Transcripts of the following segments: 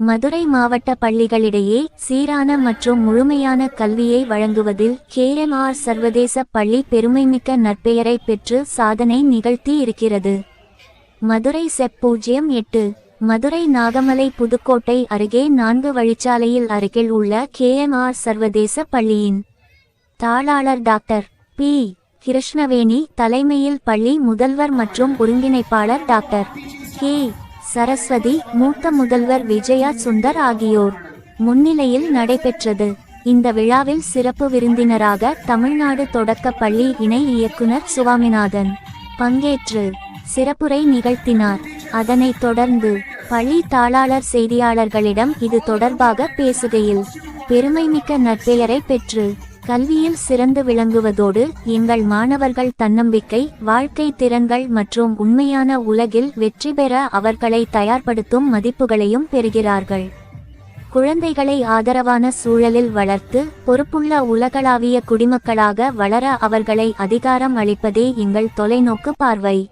மதுரை மாவட்ட பள்ளிகளிடையே சீரான மற்றும் முழுமையான கல்வியை வழங்குவதில் கேஎம்ஆர் சர்வதேச பள்ளி பெருமைமிக்க நற்பெயரை பெற்று சாதனை நிகழ்த்தி இருக்கிறது. மதுரை செப் பூஜ்ஜியம் எட்டு மதுரை நாகமலை புதுக்கோட்டை அருகே நான்கு வழிச்சாலையில் அருகில் உள்ள கேஎம்ஆர் சர்வதேச பள்ளியின் தாளாளர் டாக்டர் பி. கிருஷ்ணவேணி தலைமையில் பள்ளி முதல்வர் மற்றும் ஒருங்கிணைப்பாளர் டாக்டர் கே. சரஸ்வதி மூத்த முதல்வர் விஜயா சுந்தர் ஆகியோர். முன்னிலையில் நடைபெற்றது. இந்த விழாவில் சிறப்பு விருந்தினராக தமிழ்நாடு தொடக்க பள்ளி இணை இயக்குனர் சுவாமிநாதன் பங்கேற்று சிறப்புரை நிகழ்த்தினார். அதனைத் தொடர்ந்து பள்ளி தாளாளர் செய்தியாளர்களிடம் இது தொடர்பாக பேசுகையில் பெருமைமிக்க நற்பெயரை பெற்று கல்வியில் சிறந்து விளங்குவதோடு எங்கள் மாணவர்கள் தன்னம்பிக்கை வாழ்க்கை திறன்கள் மற்றும் உண்மையான உலகில் வெற்றி பெற அவர்களை தயார்படுத்தும் மதிப்புகளையும் பெறுகிறார்கள். குழந்தைகளை ஆதரவான சூழலில் வளர்த்து பொறுப்புள்ள உலகளாவிய குடிமக்களாக வளர அவர்களை அதிகாரம் அளிப்பதே எங்கள் தொலைநோக்கு பார்வை.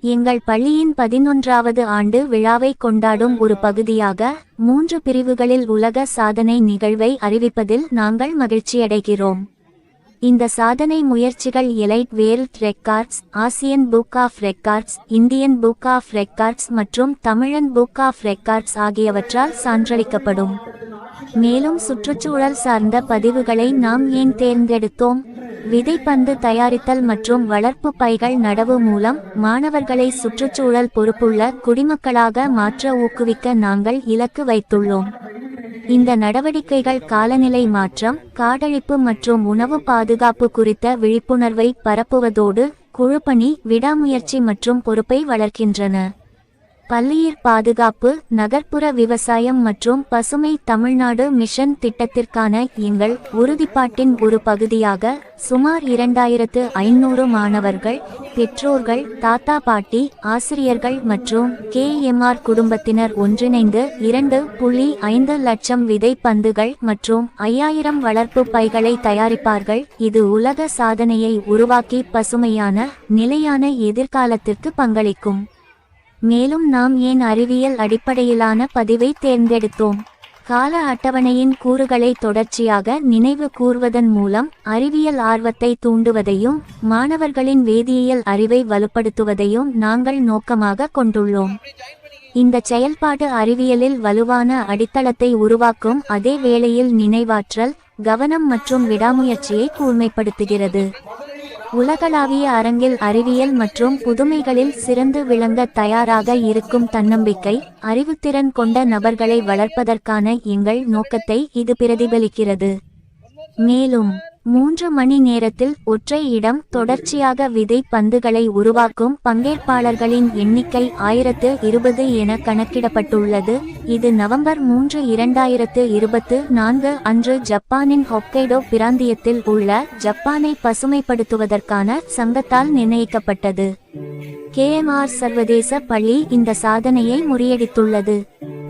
எங்கள் பள்ளியின் பதினொன்றாவது ஆண்டு விழாவை கொண்டாடும் ஒரு பகுதியாக மூன்று பிரிவுகளில் உலக சாதனை நிகழ்வை அறிவிப்பதில் நாங்கள் மகிழ்ச்சியடைகிறோம். இந்த சாதனை முயற்சிகள் elite world records Asian book of records Indian book of records மற்றும் தமிழன் புக் ஆஃப் ரெக்கார்ட்ஸ் ஆகியவற்றால் சான்றளிக்கப்படும். மேலும் சுற்றுச்சூழல் சார்ந்த பதிவுகளை நாம் ஏன் தேர்ந்தெடுத்தோம்? விதைப்பந்து தயாரித்தல் மற்றும் வளர்ப்பு பைகள் நடவு மூலம் மாணவர்களை சுற்றுச்சூழல் பொறுப்புள்ள குடிமக்களாக மாற்ற ஊக்குவிக்க நாங்கள் இலக்கு வைத்துள்ளோம். இந்த நடவடிக்கைகள் காலநிலை மாற்றம் காடழிப்பு மற்றும் உணவு பாதுகாப்பு குறித்த விழிப்புணர்வை பரப்புவதோடு குழுப்பணி விடாமுயற்சி மற்றும் பொறுப்பை வளர்க்கின்றன. பள்ளியிர் பாதுகாப்பு நகர்ப்புற விவசாயம் மற்றும் பசுமை தமிழ்நாடு மிஷன் திட்டத்திற்கான எங்கள் உறுதிப்பாட்டின் ஒரு பகுதியாக சுமார் இரண்டாயிரத்து ஐநூறு மாணவர்கள் பெற்றோர்கள் தாத்தா பாட்டி ஆசிரியர்கள் மற்றும் கேஎம்ஆர் குடும்பத்தினர் ஒன்றிணைந்து இரண்டு புள்ளி ஐந்து லட்சம் விதை பந்துகள் மற்றும் ஐயாயிரம் வளர்ப்பு பைகளை தயாரிப்பார்கள். இது உலக சாதனையை உருவாக்கி பசுமையான நிலையான எதிர்காலத்திற்கு பங்களிக்கும். மேலும் நாம் ஏன் அறிவியல் அடிப்படையிலான பதிவை தேர்ந்தெடுத்தோம்? கால அட்டவணையின் கூறுகளை தொடர்ச்சியாக நினைவு கூர்வதன் மூலம் அறிவியல் ஆர்வத்தை தூண்டுவதையும் மாணவர்களின் வேதியியல் அறிவை வலுப்படுத்துவதையும் நாங்கள் நோக்கமாக கொண்டுள்ளோம். இந்த செயல்பாடு அறிவியலில் வலுவான அடித்தளத்தை உருவாக்கும் அதே வேளையில் நினைவாற்றல் கவனம் மற்றும் விடாமுயற்சியை கூர்மைப்படுத்துகிறது. உலகளாவிய அரங்கில் அறிவியல் மற்றும் புதுமைகளில் சிறந்து விளங்க தயாராக இருக்கும் தன்னம்பிக்கை அறிவுத்திறன் கொண்ட நபர்களை வளர்ப்பதற்கான எங்கள் நோக்கத்தை இது பிரதிபலிக்கிறது. மேலும் மூன்று மணி நேரத்தில் ஒற்றை இடம் தொடர்ச்சியாக விதை பந்துகளை உருவாக்கும் பங்கேற்பாளர்களின் எண்ணிக்கை ஆயிரத்து இருபது என கணக்கிடப்பட்டுள்ளது. இது நவம்பர் மூன்று இரண்டாயிரத்து இருபத்து நான்கு அன்று ஜப்பானின் ஹொக்கைடோ பிராந்தியத்தில் உள்ள ஜப்பானை பசுமைப்படுத்துவதற்கான சங்கத்தால் நிர்ணயிக்கப்பட்டது. கேஎம்ஆர் சர்வதேச பள்ளி இந்த சாதனையை முறியடித்துள்ளது.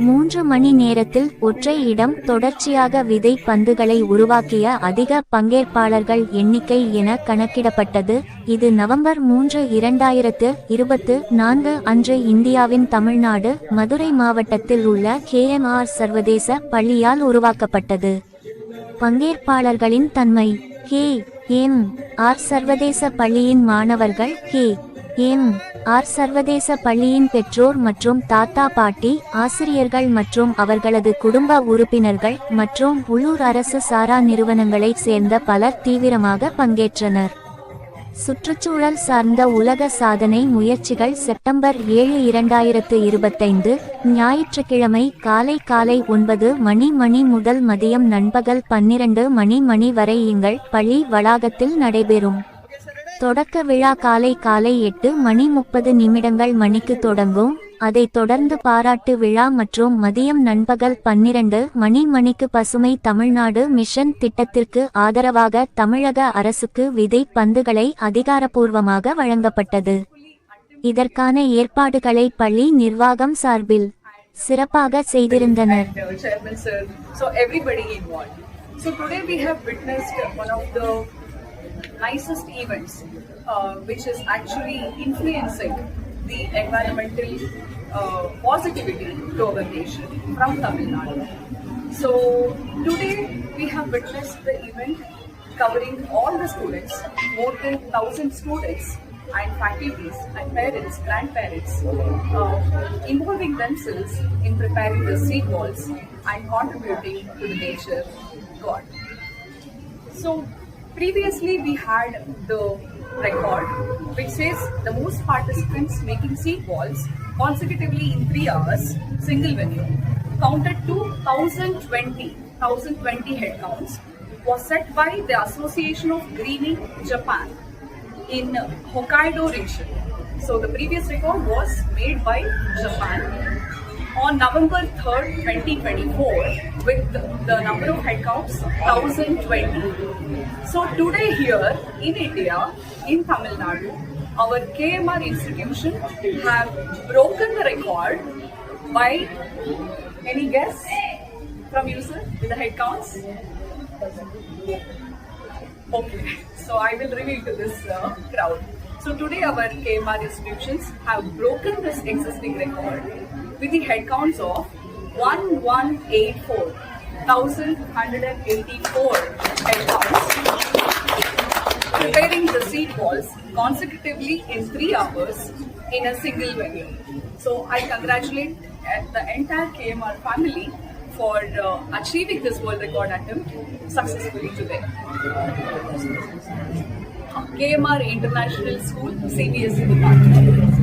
மூன்று மணி நேரத்தில் ஒற்றை இடம் தொடர்ச்சியாக விதை பந்துகளை உருவாக்கிய அதிக பங்கேற்பாளர்கள் எண்ணிக்கை என கணக்கிடப்பட்டது. இது நவம்பர் மூன்று இரண்டாயிரத்து இருபத்து நான்கு அன்று இந்தியாவின் தமிழ்நாடு மதுரை மாவட்டத்தில் உள்ள கேஎம்ஆர் சர்வதேச பள்ளியால் உருவாக்கப்பட்டது. பங்கேற்பாளர்களின் தன்மை கே எம் ஆர் சர்வதேச பள்ளியின் மாணவர்கள் கே எம் ஆர் சர்வதேச பள்ளியின் பெற்றோர் மற்றும் தாத்தா பாட்டி ஆசிரியர்கள் மற்றும் அவர்களது குடும்ப உறுப்பினர்கள் மற்றும் உள்ளூர் அரசு சாரா நிறுவனங்களைச் சேர்ந்த பலர் தீவிரமாக பங்கேற்றனர். சுற்றுச்சூழல் சார்ந்த உலக சாதனை முயற்சிகள் செப்டம்பர் ஏழு இரண்டாயிரத்து இருபத்தைந்து ஞாயிற்றுக்கிழமை காலை காலை ஒன்பது மணி மணி முதல் மதியம் நண்பகல் பன்னிரண்டு மணி மணி வரை எங்கள் பள்ளி வளாகத்தில் நடைபெறும். தொடக்க விழா காலை காலை எட்டு மணி முப்பது நிமிடங்கள் மணிக்கு தொடங்கும். அதை தொடர்ந்து பாராட்டு விழா மற்றும் மதியம் நண்பகல் பன்னிரண்டு மணி மணிக்கு பசுமை தமிழ்நாடு மிஷன் திட்டத்திற்கு ஆதரவாக தமிழக அரசுக்கு விதை பந்துகளை அதிகாரப்பூர்வமாக வழங்கப்பட்டது. இதற்கான ஏற்பாடுகளை பள்ளி நிர்வாகம் சார்பில் சிறப்பாக செய்திருந்தனர். So today we have witnessed one of the nicest events, uh, which is actually influencing the environmental uh, positivity to our nation from Tamil Nadu. So today we have witnessed the event covering all the students, more than 1000 students and faculties and parents, grandparents, uh, involving themselves in preparing the seed balls and contributing to the nature God. So previously we had the record which says the most participants making balls consecutively in three hours, single venue, counted to 1020, 1020 head counts, was set by the Association of Greening Japan in Hokkaido region. So the previous record was made by Japan on November 3rd, 2024, with the number of headcounts 1020. So today here in India, in Tamil Nadu, our KMR institution have broken the record by any guess from you, sir, with the headcounts? Okay, so I will reveal to this uh, crowd. So today our KMR institutions have broken this existing record with the headcounts of 1184, 1184 headcounts, preparing the seed balls consecutively in three hours in a single venue. So I congratulate the entire KMR family for uh, achieving this world record attempt successfully today. KMR International School, CBSE department.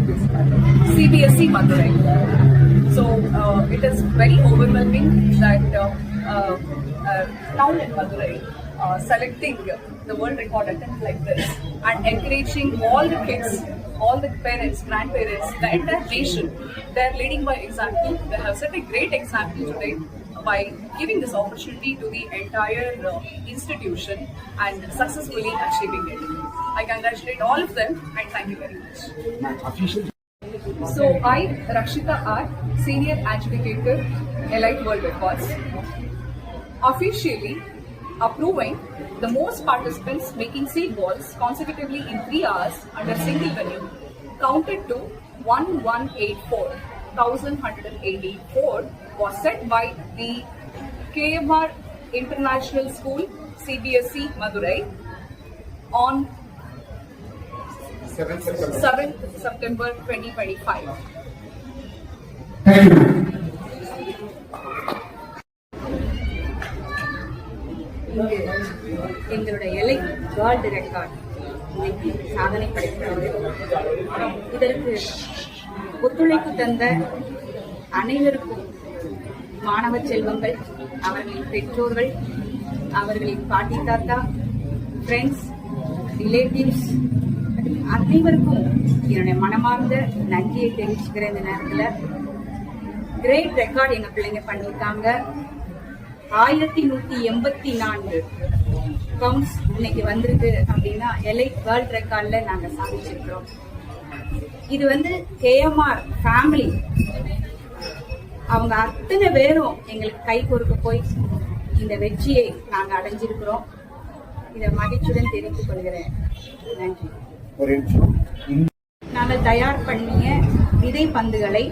CBSE Madurai. So uh, it is very overwhelming that uh, uh, uh, town in Madurai selecting the world record attempt like this and encouraging all the kids, all the parents, grandparents, the entire nation. They are leading by example. They have set a great example today by giving this opportunity to the entire uh, institution and successfully achieving it. I congratulate all of them and thank you very much. So I, Rakshita R, Senior Adjudicator, Elite World Records, officially approving the most participants making seed balls consecutively in three hours under single venue counted to 1184. 1184 was set by the KMR International School CBSE Madurai on 7th September 2025. Thank you. எங்களுடைய எலை world record இன்னைக்கு சாதனை படைக்கிறது இதற்கு ஒத்துழைப்பு தந்த அனைவருக்கும் மாணவ செல்வங்கள் அவர்களின் பெற்றோர்கள் அவர்களின் பாட்டி தாத்தா ஃப்ரெண்ட்ஸ் ரிலேட்டிவ்ஸ் அனைவருக்கும் என்னுடைய மனமார்ந்த நன்றியை தெரிவிச்சுக்கிற இந்த நேரத்தில். கிரேட் ரெக்கார்ட் எங்க பிள்ளைங்க பண்ணியிருக்காங்க. ஆயிரத்தி நூத்தி எண்பத்தி நான்கு கவுண்ட்ஸ் இன்னைக்கு வந்திருக்கு அப்படின்னா எலை வேர்ல்ட் ரெக்கார்ட்ல நாங்க சாதிச்சிருக்கிறோம். இது வந்து கேஎம்ஆர் ஃபேமிலி அவங்க அத்தனை பேரும் எங்களுக்கு கை கொடுக்க போய் இந்த வெற்றியை நாங்கள் அடைஞ்சிருக்கிறோம். இதை மகிழ்ச்சியுடன் தெரிவித்துக் கொள்கிறேன். நன்றி. ஒரு நாங்கள் தயார் பண்ணிய விதை பந்துகளை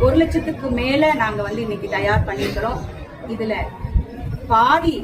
ஒரு லட்சத்துக்கு மேல நாங்க வந்து இன்னைக்கு தயார் பண்ணிருக்கிறோம் இதுல பாதி